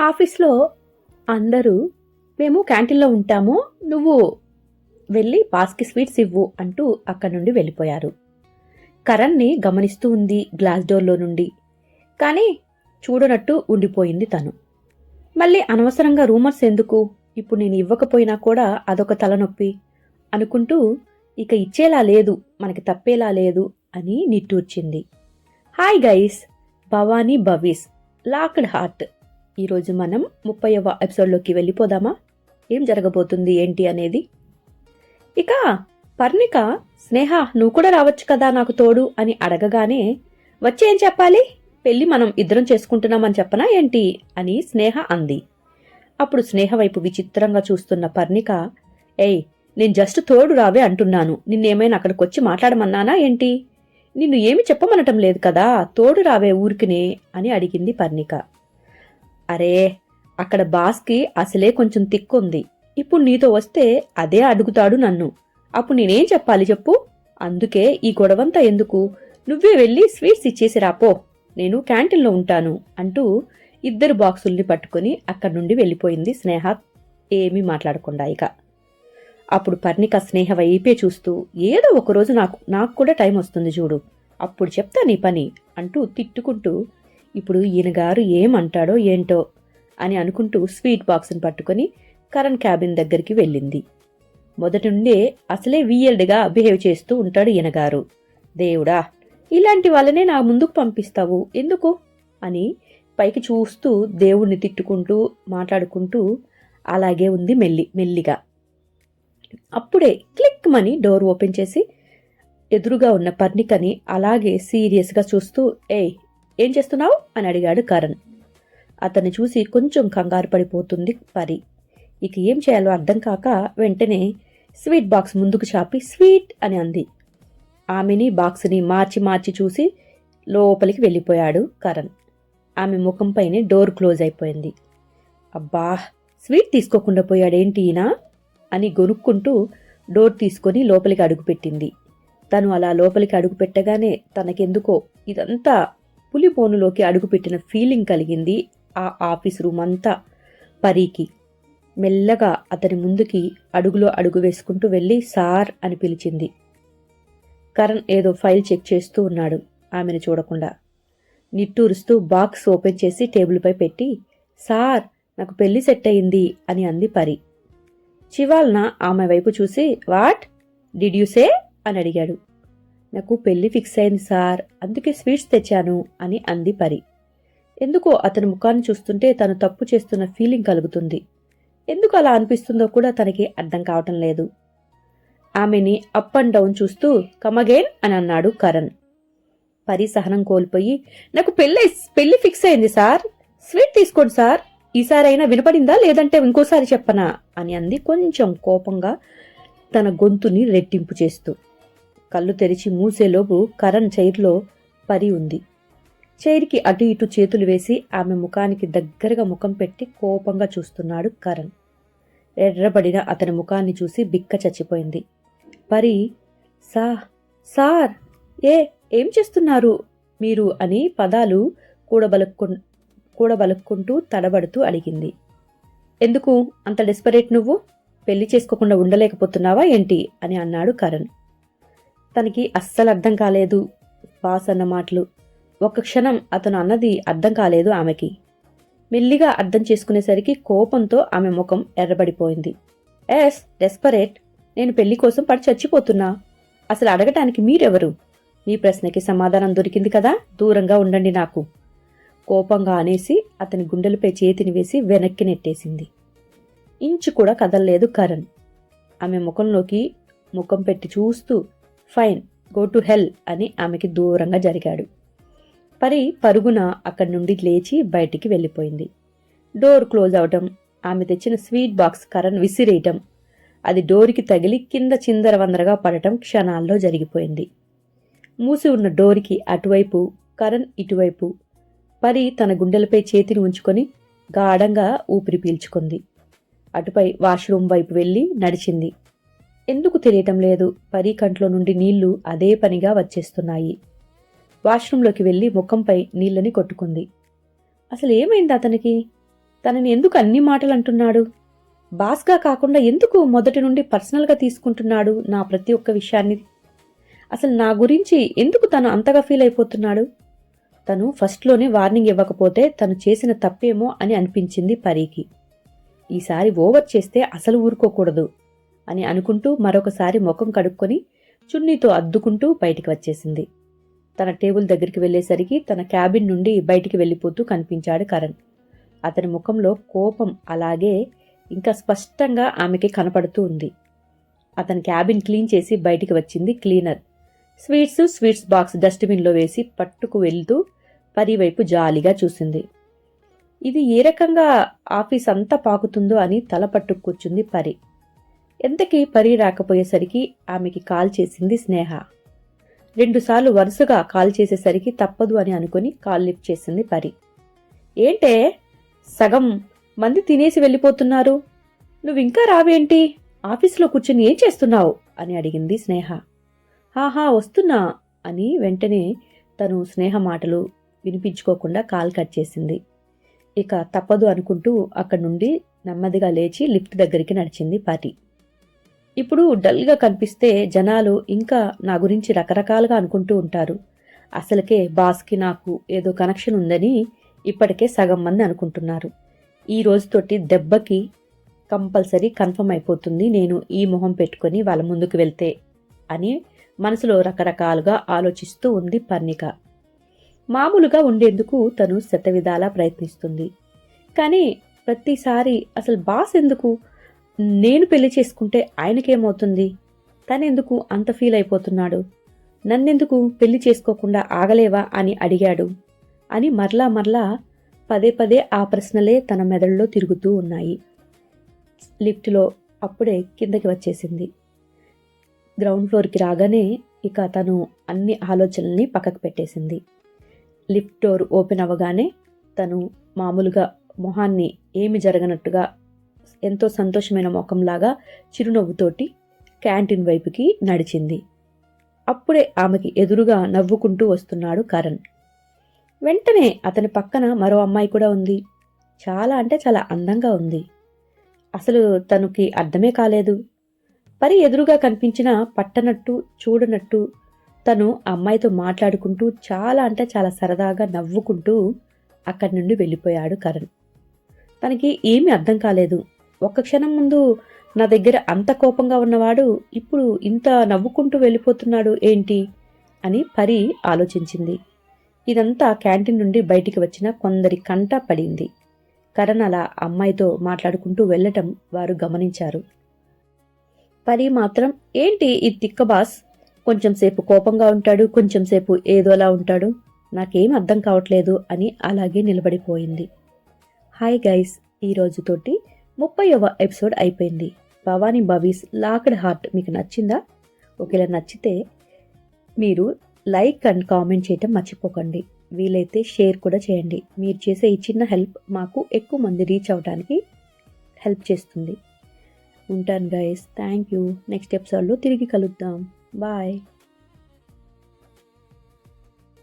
ఆఫీస్లో అందరూ మేము క్యాంటీన్లో ఉంటాము నువ్వు వెళ్ళి బాస్కి స్వీట్స్ ఇవ్వు అంటూ అక్కడి నుండి వెళ్ళిపోయారు. కరణ్ని గమనిస్తూ ఉంది గ్లాస్ డోర్లో నుండి. కానీ చూడనట్టు ఉండిపోయింది తను. మళ్ళీ అనవసరంగా రూమర్స్ ఎందుకు? ఇప్పుడు నేను ఇవ్వకపోయినా కూడా అదొక తలనొప్పి అనుకుంటూ ఇక ఇచ్చేలా లేదు మనకి తప్పేలా లేదు అని నిట్టూర్చింది. Hi guys Bhavani Bhavis locked heart ఈరోజు మనం ముప్పైవ ఎపిసోడ్లోకి వెళ్ళిపోదామా? ఏం జరగబోతుంది ఏంటి అనేది? ఇక పర్ణిక స్నేహ నువ్వు కూడా రావచ్చు కదా నాకు తోడు అని అడగగానే వచ్చి ఏం చెప్పాలి? పెళ్ళి మనం ఇద్దరం చేసుకుంటున్నామని చెప్పనా ఏంటి? అని స్నేహ అంది. అప్పుడు స్నేహ వైపు విచిత్రంగా చూస్తున్న పర్ణిక ఏయ్ నేను జస్ట్ తోడు రావే అంటున్నాను. నిన్నేమైనా అక్కడికి వచ్చి మాట్లాడమన్నానా ఏంటి? నిన్ను ఏమి చెప్పమనటం లేదు కదా తోడు రావే ఊరికినే అని అడిగింది పర్ణిక. అరే అక్కడ బాస్కి అసలే కొంచెం తిక్కుంది. ఇప్పుడు నీతో వస్తే అదే అడుగుతాడు నన్ను. అప్పుడు నేనేం చెప్పాలి చెప్పు? అందుకే ఈ గొడవంతా ఎందుకు? నువ్వే వెళ్ళి స్వీట్స్ ఇచ్చేసి రాపో నేను క్యాంటీన్లో ఉంటాను అంటూ ఇద్దరు బాక్సుల్ని పట్టుకుని అక్కడి నుండి వెళ్ళిపోయింది స్నేహ. ఏమీ మాట్లాడకుండా ఇక. అప్పుడు పర్ణిక స్నేహ వైపే చూస్తూ ఏదో ఒకరోజు నాకు నాకు కూడా టైం వస్తుంది చూడు. అప్పుడు చెప్తా నీ పని అంటూ తిట్టుకుంటూ ఇప్పుడు ఈయనగారు ఏమంటాడో ఏంటో అని అనుకుంటూ స్వీట్ బాక్స్ని పట్టుకొని కరణ్ క్యాబిన్ దగ్గరికి వెళ్ళింది. మొదటి నుండే అసలే వీయల్డ్గా బిహేవ్ చేస్తూ ఉంటాడు ఈయనగారు దేవుడా ఇలాంటి వాళ్ళనే నా ముందుకు పంపిస్తావు. ఎందుకు? అని పైకి చూస్తూ దేవుణ్ణి తిట్టుకుంటూ మాట్లాడుకుంటూ అలాగే ఉంది మెల్లి మెల్లిగా. అప్పుడే క్లిక్ మని డోర్ ఓపెన్ చేసి ఎదురుగా ఉన్న పర్ణికని అలాగే సీరియస్గా చూస్తూ ఏయ్ ఏం చేస్తున్నావు? అని అడిగాడు కరణ్. అతన్ని చూసి కొంచెం కంగారు పడిపోతుంది పరి. ఇక ఏం చేయాలో అర్థం కాక వెంటనే స్వీట్ బాక్స్ ముందుకు చాపి స్వీట్ అని అంది. ఆమెని బాక్స్ని మార్చి మార్చి చూసి లోపలికి వెళ్ళిపోయాడు కరణ్. ఆమె ముఖంపైనే డోర్ క్లోజ్ అయిపోయింది. అబ్బా స్వీట్ తీసుకోకుండా పోయాడేంటి ఈయన అని గొనుక్కుంటూ డోర్ తీసుకొని లోపలికి అడుగుపెట్టింది. తను అలా లోపలికి అడుగు పెట్టగానే తనకెందుకో ఇదంతా పులిపోనులోకి అడుగుపెట్టిన ఫీలింగ్ కలిగింది ఆ ఆఫీస్ రూమ్ అంతా. పరీకి మెల్లగా అతని ముందుకి అడుగులో అడుగు వేసుకుంటూ వెళ్ళి సార్ అని పిలిచింది. కరణ్ ఏదో ఫైల్ చెక్ చేస్తూ ఉన్నాడు ఆమెను చూడకుండా. నిట్టూరుస్తూ బాక్స్ ఓపెన్ చేసి టేబుల్పై పెట్టి సార్ నాకు పెళ్ళి సెట్ అయింది అని అంది పరి. చివాల్న ఆమె వైపు చూసి వాట్? Did you say? అని అడిగాడు. నాకు పెళ్ళి ఫిక్స్ అయింది సార్ అందుకే స్వీట్స్ తెచ్చాను అని అంది పరి. ఎందుకో అతని ముఖాన్ని చూస్తుంటే తను తప్పు చేస్తున్న ఫీలింగ్ కలుగుతుంది. ఎందుకు అలా అనిపిస్తుందో కూడా తనకి అర్థం కావటం లేదు. ఆమెని అప్ అండ్ డౌన్ చూస్తూ కమగేన్ అని అన్నాడు కరణ్. పరి సహనం కోల్పోయి నాకు పెళ్ళి పెళ్ళి ఫిక్స్ అయింది సార్. స్వీట్ తీసుకోండి సార్. ఈసారైనా వినపడిందా లేదంటే ఇంకోసారి చెప్పనా? అని అంది కొంచెం కోపంగా తన గొంతుని రెట్టింపు చేస్తూ. కళ్ళు తెరిచి మూసేలోపు కరణ్ చైర్లో పరి ఉంది. చైర్కి అటు ఇటు చేతులు వేసి ఆమె ముఖానికి దగ్గరగా ముఖం పెట్టి కోపంగా చూస్తున్నాడు కరణ్. ఎర్రబడిన అతని ముఖాన్ని చూసి బిక్క చచ్చిపోయింది. పరి సా సార్ ఏ ఏం చేస్తున్నారు? మీరు అని పదాలు కూడబలుక్కు కూడబలుక్కుంటూ తడబడుతూ అడిగింది. ఎందుకు? అంత డెస్పరేట్ నువ్వు? పెళ్ళి చేసుకోకుండా ఉండలేకపోతున్నావా ఏంటి? అని అన్నాడు కరణ్. తనకి అస్సలు అర్థం కాలేదు. బాస్ అన్న మాటలు. ఒక క్షణం అతను అన్నది అర్థం కాలేదు ఆమెకి. మెల్లిగా అర్థం చేసుకునేసరికి కోపంతో ఆమె ముఖం ఎర్రబడిపోయింది. Yes desperate. నేను పెళ్ళి కోసం పడి చచ్చిపోతున్నా. అసలు అడగటానికి మీరెవరు? మీ ప్రశ్నకి సమాధానం దొరికింది కదా? దూరంగా ఉండండి నాకు. కోపంగా అనేసి అతని గుండెలపై చేతిని వేసి వెనక్కి నెట్టేసింది. ఇంచు కూడా కదలలేదు కరణ్. ఆమె ముఖంలోకి ముఖం పెట్టి చూస్తూ ఫైన్ గో టు హెల్ అని ఆమెకి దూరంగా జరిగాడు. పరి పరుగున అక్కడి నుండి లేచి బయటికి వెళ్ళిపోయింది. డోర్ క్లోజ్ అవటం ఆమె తెచ్చిన స్వీట్ బాక్స్ కరణ్ విసిరేయటం అది డోర్కి తగిలి కింద చిందరవందరగా పడటం క్షణాల్లో జరిగిపోయింది. మూసి ఉన్న డోర్కి అటువైపు కరణ్ ఇటువైపు పరి తన గుండెలపై చేతిని ఉంచుకొని గాఢంగా ఊపిరి పీల్చుకుంది. అటుపై వాష్రూమ్ వైపు వెళ్ళి నడిచింది. ఎందుకు తెలియటం లేదు? పరీ కంట్లో నుండి నీళ్ళు అదే పనిగా వచ్చేస్తున్నాయి. వాష్రూంలోకి వెళ్ళి ముఖంపై నీళ్ళని కొట్టుకుంది. అసలు ఏమైంది అతనికి? తనని ఎందుకు అన్ని మాటలు అంటున్నాడు బాస్గా కాకుండా ఎందుకు మొదటి నుండి పర్సనల్గా తీసుకుంటున్నాడు నా ప్రతి ఒక్క విషయాన్ని? అసలు నా గురించి ఎందుకు తను అంతగా ఫీల్ అయిపోతున్నాడు? తను ఫస్ట్లోనే వార్నింగ్ ఇవ్వకపోతే తను చేసిన తప్పేమో అని అనిపించింది పరీకి. ఈసారి ఓవర్ చేస్తే అసలు ఊరుకోకూడదు. అని అనుకుంటూ మరొకసారి ముఖం కడుక్కొని చున్నీతో అద్దుకుంటూ బయటికి వచ్చేసింది. తన టేబుల్ దగ్గరికి వెళ్ళేసరికి తన క్యాబిన్ నుండి బయటికి వెళ్ళిపోతూ కనిపించాడు కరణ్. అతని ముఖంలో కోపం అలాగే ఇంకా స్పష్టంగా ఆమెకి కనపడుతూ ఉంది. అతని క్యాబిన్ క్లీన్ చేసి బయటికి వచ్చింది క్లీనర్. స్వీట్స్ స్వీట్స్ బాక్స్ డస్ట్బిన్లో వేసి పట్టుకు వెళ్తూ పరి వైపు జాలిగా చూసింది. ఇది ఏ రకంగా ఆఫీస్ అంతా పాకుతుందో అని తల పట్టుకు కూర్చుంది పరి. ఎంతకీ పరి రాకపోయేసరికి ఆమెకి కాల్ చేసింది స్నేహ. రెండుసార్లు వరుసగా కాల్ చేసేసరికి తప్పదు అని అనుకుని కాల్ లిఫ్ట్ చేసింది పరి. ఏంటే? సగం మంది తినేసి వెళ్ళిపోతున్నారు. నువ్వింకా రావేంటి? ఆఫీస్లో కూర్చొని ఏం చేస్తున్నావు? అని అడిగింది స్నేహ. హాహా వస్తున్నా అని వెంటనే తను స్నేహ మాటలు వినిపించుకోకుండా కాల్ కట్ చేసింది. ఇక తప్పదు అనుకుంటూ అక్కడి నుండి నెమ్మదిగా లేచి లిఫ్ట్ దగ్గరికి నడిచింది పాటి ఇప్పుడు డల్గా కనిపిస్తే జనాలు ఇంకా నా గురించి రకరకాలుగా అనుకుంటూ ఉంటారు. అసలుకే బాస్కి నాకు ఏదో కనెక్షన్ ఉందని ఇప్పటికే సగం మంది అనుకుంటున్నారు. ఈ రోజుతోటి దెబ్బకి కంపల్సరీ కన్ఫర్మ్ అయిపోతుంది నేను ఈ మొహం పెట్టుకొని వాళ్ళ ముందుకు వెళ్తే అని మనసులో రకరకాలుగా ఆలోచిస్తూ ఉంది పర్ణిక. మామూలుగా ఉండేందుకు తను శతవిధాలా ప్రయత్నిస్తుంది. కానీ ప్రతిసారి అసలు బాస్ ఎందుకు నేను పెళ్ళి చేసుకుంటే ఆయనకేమవుతుంది? తనెందుకు అంత ఫీల్ అయిపోతున్నాడు? నన్నెందుకు పెళ్ళి చేసుకోకుండా ఆగలేవా అని అడిగాడు. అని మరలా మరలా పదే పదే ఆ ప్రశ్నలే తన మెదడులో తిరుగుతూ ఉన్నాయి. లిఫ్ట్లో అప్పుడే కిందకి వచ్చేసింది. గ్రౌండ్ ఫ్లోర్కి రాగానే ఇక తను అన్ని ఆలోచనల్ని పక్కకు పెట్టేసింది. లిఫ్ట్ డోర్ ఓపెన్ అవ్వగానే తను మామూలుగా మొహాన్ని ఏమి జరగనట్టుగా ఎంతో సంతోషమైన ముఖంలాగా చిరునవ్వుతోటి క్యాంటీన్ వైపుకి నడిచింది. అప్పుడే ఆమెకి ఎదురుగా నవ్వుకుంటూ వస్తున్నాడు కరణ్. వెంటనే అతని పక్కన మరో అమ్మాయి కూడా ఉంది. చాలా అంటే చాలా అందంగా ఉంది. అసలు తనకి అర్థమే కాలేదు. పరి ఎదురుగా కనిపించిన పట్టనట్టు చూడనట్టు తను అమ్మాయితో మాట్లాడుకుంటూ చాలా అంటే చాలా సరదాగా నవ్వుకుంటూ అక్కడి నుండి వెళ్ళిపోయాడు కరణ్. తనకి ఏమీ అర్థం కాలేదు. ఒక్క క్షణం ముందు నా దగ్గర అంత కోపంగా ఉన్నవాడు ఇప్పుడు ఇంత నవ్వుకుంటూ వెళ్ళిపోతున్నాడు ఏంటి? అని పరి ఆలోచించింది. ఇదంతా క్యాంటీన్ నుండి బయటికి వచ్చిన కొందరి కంట పడింది. కరణ్ అలా అమ్మాయితో మాట్లాడుకుంటూ వెళ్ళటం వారు గమనించారు. పరి మాత్రం ఏంటి ఈ తిక్క బాస్? కొంచెం సేపు కోపంగా ఉంటాడు కొంచెం సేపు ఏదోలా ఉంటాడు. నాకేం అర్థం కావట్లేదు అని అలాగే నిలబడిపోయింది. హాయ్ గైస్ ఈ రోజుతోటి ముప్పైవ ఎపిసోడ్ అయిపోయింది. భవానీ బవీస్ లాక్డ్ హార్ట్ మీకు నచ్చిందా? ఒకవేళ నచ్చితే మీరు లైక్ అండ్ కామెంట్ చేయటం మర్చిపోకండి. వీలైతే షేర్ కూడా చేయండి. మీరు చేసే ఈ చిన్న హెల్ప్ మాకు ఎక్కువ మంది రీచ్ అవడానికి హెల్ప్ చేస్తుంది. ఉంటాను గైస్ థ్యాంక్ యూ నెక్స్ట్ ఎపిసోడ్లో తిరిగి కలుద్దాం. బాయ్